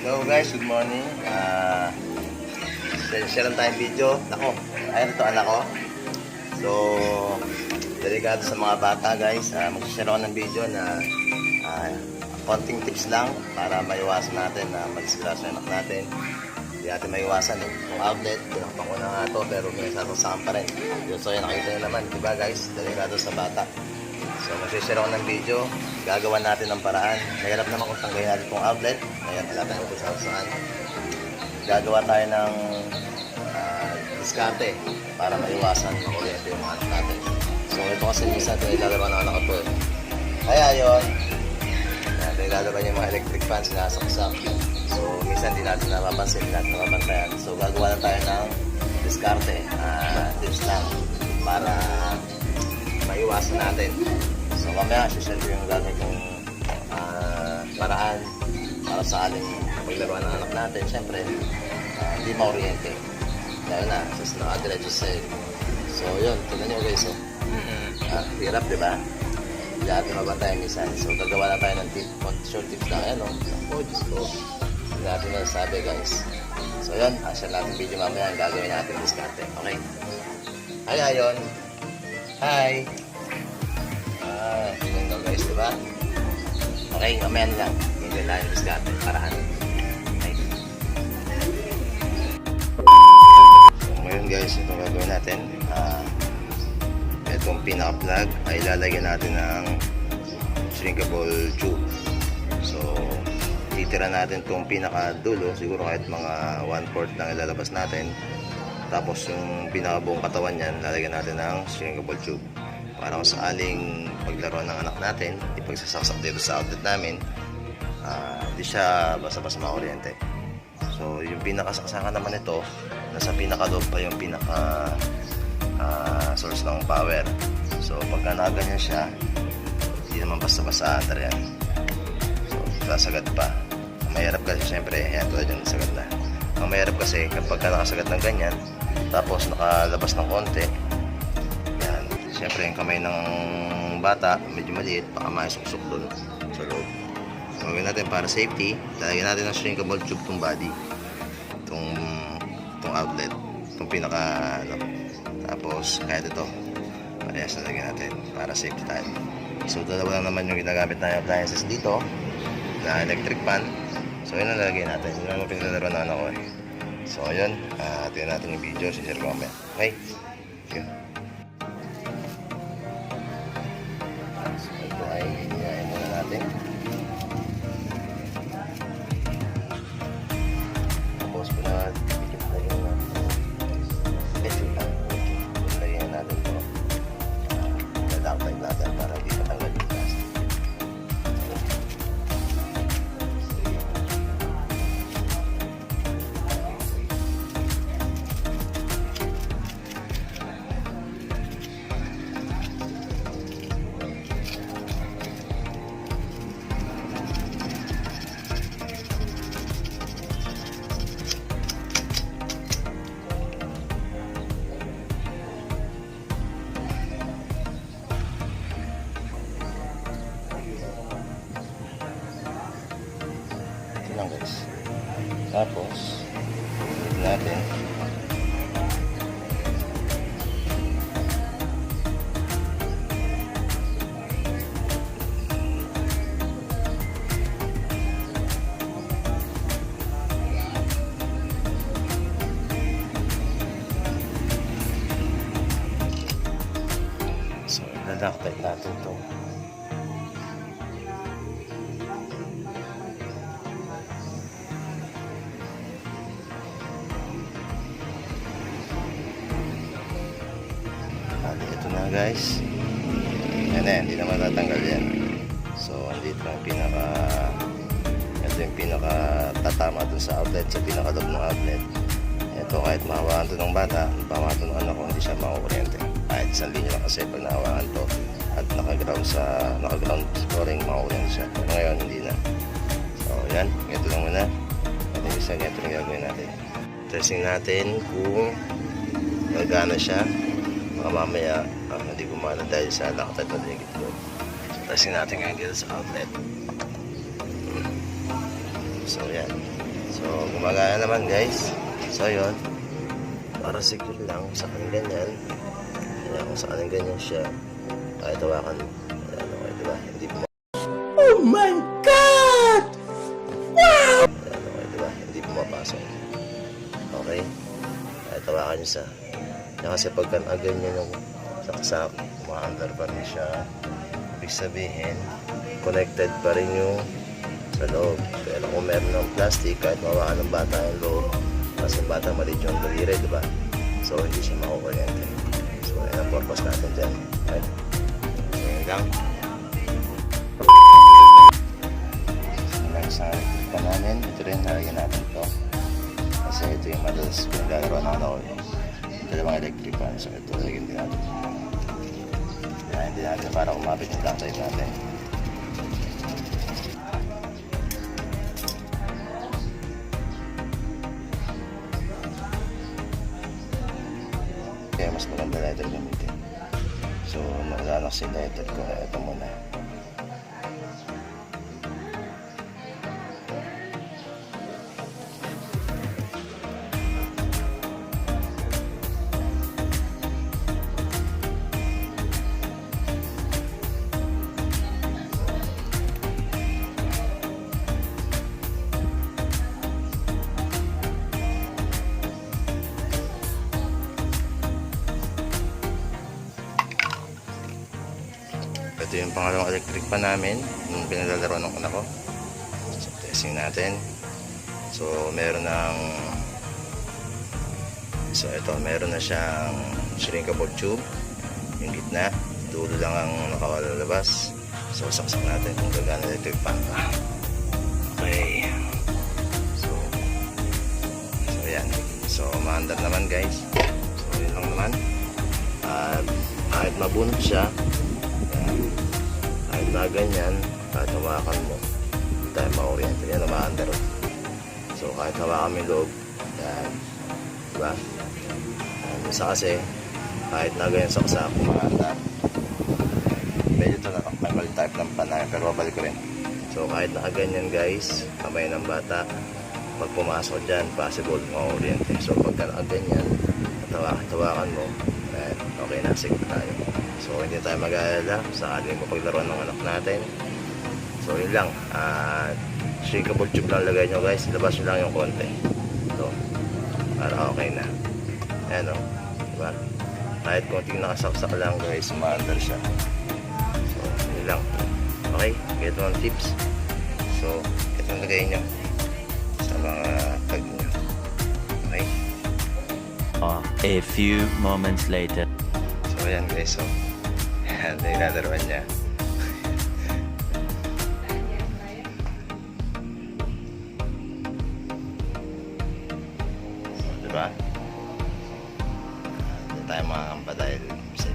Hello guys, good morning. Ah, uh, share lang tayong video. Nako, ayun ito anak ko. So, delikado sa mga bata guys. Uh, Mag-share ako ng video na ah, konting tips lang para maiwasan natin na mag-disgrasya anak natin. Hindi natin maiwasan eh. Yung outlet, pinakpan ko na nga ito pero may sasasama pa rin. So, yun, nakita nyo naman, di ba guys? Delikado sa bata. So, mag-share ako ng video. Gagawa natin ng paraan. Mahirap naman kung tanggayin natin itong outlet. Ngayon, wala tayong kung saan saan. Gagawa tayo ng ah, diskarte para maiwasan makuryente yung mga natin. So, ito kasi minsan ito ilalaro ng anak ko eh. Kaya yun, ito ilalaro yung mga electric fans sinasaksak. So, minsan di natin napapansin, natin napapantayan. So, gagawa lang tayo ng diskarte. Uh, tips lang para maiwasan natin. Mamaya, share ko yung gagawin kong ah, paraan para sa aling paglaruan ng anak natin. Siyempre, ah, hindi maoriente. Dahil na, sa nakadiretso sa So yun, tignan nyo guys. Oh. Ah, hirap, di ba? Hindi natin mabantayan minsan. So gagawa na tayo ng tip, short tips lang. Ayan, oh. Oh, Diyos ko. Hindi natin nasabi guys. So yun, share natin video mamaya. Ang gagawin natin diskarte. Okay? Hi, Ayon. Hi. Daw guys, di ba? Okay, na lang. Lang yung diskarte. Paraan. Okay. So, ngayon guys, ito gagawin natin. Ah, itong pinaka-plug ay lalagyan natin ng shrinkable tube. So, titira natin itong pinaka-dulo. Siguro kahit mga 1-4 lang ilalabas natin. Tapos yung pinakabuong katawan niyan, lalagyan natin ng shrinkable tube. Para kung sakaling paglaro ng anak natin, ipagsasaksak dito sa outlet namin, ah, hindi siya basta-basta makuryente. So yung pinakasaksakan naman ito, nasa pinakaloob pa yung pinaka ah, source ng power. So pagka nakaganyan siya, hindi naman basta-basta under yan. So sasagad pa. Mahirap kasi syempre, yan tulad yung sagad na. Ang mahirap kasi kapag ka nakasagad ng ganyan, tapos nakalabas ng konti. Siyempre yung kamay ng bata, medyo maliit, baka maisuksok doon sa loob. So, gawin natin para safety, lalagyan natin ng shrinkable tube tong body. Itong, itong outlet. Itong pinaka, ano. Tapos, kahit ito, parehas na lagyan natin para safety tayo. So, dalawa lang naman yung ginagamit na appliances dito na electric fan. So, yun ang lalagay natin. Yun ang pinaglalaro na ano ko eh. So, ayun. Uh, tingnan natin yung video. Si Sir Gomez. Okay? Lang guys. Tapos, natin. So, lalakbay natin ito. Guys. Yan na hindi na matatanggal yan. So, andito ang pinaka ito yung pinaka tatama dun sa outlet, sa pinaka loob ng outlet. Ito kahit mahawakan to ng bata, mahawakan to ng anak ko, hindi siya makukuryente. Kahit isang linya lang kasi pag nahawakan to at naka-ground sa naka-ground scoring, makukuryente siya. Pero ngayon, hindi na. So, yan. Ito lang muna. At yung isa, ganito yung gagawin natin. Testing natin kung magana siya baka mamaya ah, hindi gumana dahil sa lakatad na ligid ko. So, testing natin ngayon dito sa outlet. So, yan. So, gumagana naman guys. So, yun. Para secure lang, sa kanin ganyan. Kaya kung sa kanin ganyan siya, kahit hawakan mo. Ayan, okay, diba? Hindi po Oh my God! Ayan, okay, diba? Hindi pumapasok. Okay? Kahit hawakan nyo sa... Kasi pagka ganyan yung saksak, umaandar pa rin siya. Ibig sabihin, connected pa rin yung sa loob. Kaya kung meron ng plastic, kahit mawakan ng bata yung loob, kasi yung bata maliit yung daliri, di ba? So, hindi siya makukuryente. So, yan ang purpose natin dyan. Right? So, yun lang. Sa pa namin, ito rin nalagyan natin to. Kasi ito yung madalas pinaglalaro ng ano ko. eh. Dalawang electric fan. So, ito lagyan din natin. Din natin para kumapit yung black light natin. Kaya mas maganda lighter gamitin. So, naglalak si lighter ko. Ito muna. Ito yung pangalawang electric pa namin. Yung pinaglalaro ng anak ko. So, testing natin. So, meron ng... So, ito. Meron na siyang shrinkable tube. Yung gitna. Dulo lang ang nakalalabas. So, saksak natin kung gagana electric fan pa. Okay. So, so yan. So, maandar naman guys. So, yun lang naman. At kahit mabunot siya, na ganyan, kahit hawakan mo, hindi tayo ma-oriente. Yan ang ma-under. So, kahit hawakan mo yung loob, yan. Diba? Yan. Isa kasi, kahit na ganyan sa kasama, ma-under. Medyo ito na mali type ng panay, pero babalik ko rin. So, kahit nakaganyan guys, kamay ng bata, pag pumasok dyan, possible ma-oriente. So, pagka nakaganyan, hawakan mo, ayan, okay na, sige tayo. So, hindi tayo mag-aalala sa ating mapaglaruan ng anak natin. So, yun lang. At, shrinkable tube lang lagay nyo guys. Labas nyo lang yung konti. Ito. Para okay na. Ayan o. Diba? Kahit konting nakasaksak lang guys, maandar siya. So, yun lang. Okay? Ito ang tips. So, ito ang lagay nyo sa mga tag nyo. Okay? A few moments later. So, ayan guys. So, ayan, nilalaroan niya. so, diba? Hindi tayo makakamba dahil sa